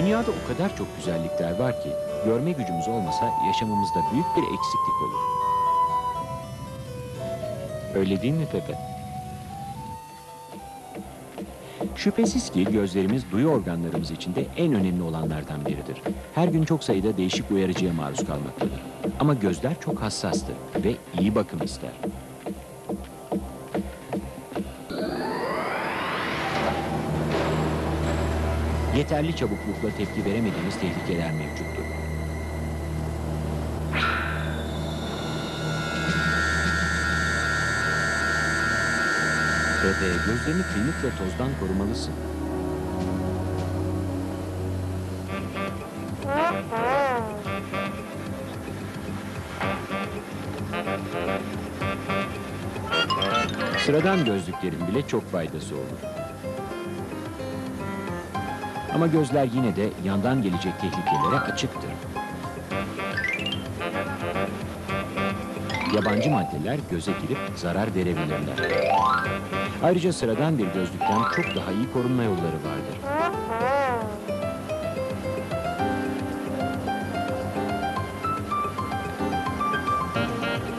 Dünyada o kadar çok güzellikler var ki görme gücümüz olmasa yaşamımızda büyük bir eksiklik olur. Öyle değil mi Pepe? Şüphesiz ki gözlerimiz duyu organlarımız içinde en önemli olanlardan biridir. Her gün çok sayıda değişik uyarıcıya maruz kalmaktadır. Ama gözler çok hassastır ve iyi bakım ister. Yeterli çabuklukla tepki veremediğimiz tehlikeler mevcuttur. Pepe, gözlerini kıymık ve tozdan korumalısın. Sıradan gözlüklerin bile çok faydası olur. Ama gözler yine de yandan gelecek tehlikelere açıktır. Yabancı maddeler göze girip zarar verebilirler. Ayrıca sıradan bir gözlükten çok daha iyi korunma yolları vardır.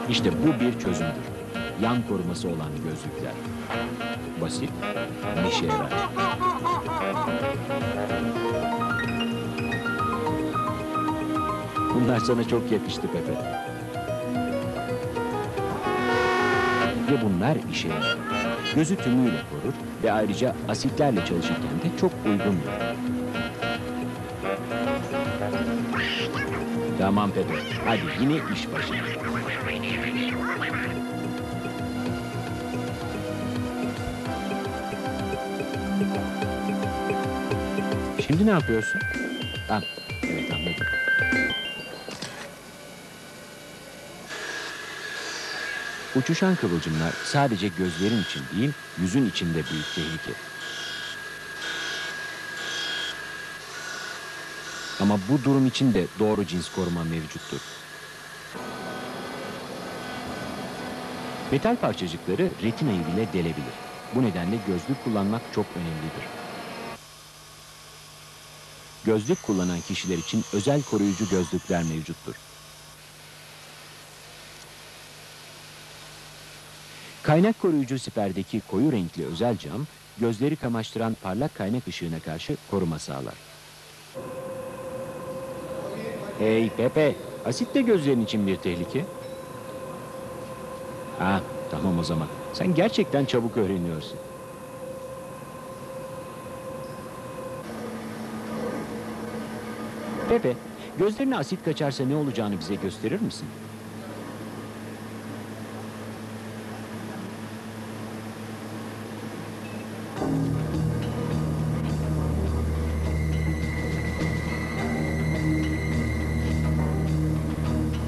İşte bu bir çözümdür. Yan koruması olan gözlükler. Basit, işe yarar. Bunlar sana çok yakıştı Pepe. Ve bunlar işe yarar. Gözü tümüyle korur ve ayrıca asitlerle çalışırken de çok uygundur. Tamam Pepe, hadi yine iş başına. Şimdi ne yapıyorsun? Ha, Uçuşan kıvılcımlar sadece gözlerin için değil, yüzün içinde büyük tehlike. Ama bu durum için de doğru cins koruma mevcuttur. Metal parçacıkları retinayı bile delebilir. Bu nedenle gözlük kullanmak çok önemlidir. Gözlük kullanan kişiler için özel koruyucu gözlükler mevcuttur. Kaynak koruyucu siperdeki koyu renkli özel cam, gözleri kamaştıran parlak kaynak ışığına karşı koruma sağlar. Hey Pepe, asit de gözlerin için bir tehlike. Ha, tamam o zaman. Sen gerçekten çabuk öğreniyorsun. Pepe, gözlerine asit kaçarsa ne olacağını bize gösterir misin?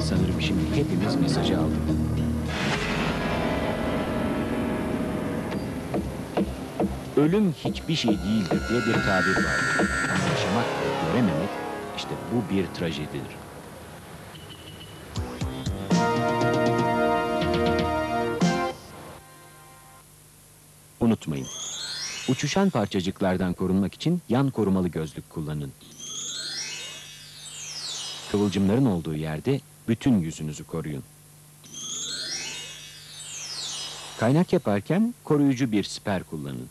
Sanırım şimdi hepimiz mesajı aldık. Ölüm hiçbir şey değildir diye bir tabir vardır. Ama yaşamak ve görememek işte bu bir trajedidir. Unutmayın. Uçuşan parçacıklardan korunmak için yan korumalı gözlük kullanın. Kıvılcımların olduğu yerde bütün yüzünüzü koruyun. Kaynak yaparken koruyucu bir siper kullanın.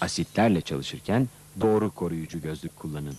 Asitlerle çalışırken doğru koruyucu gözlük kullanın.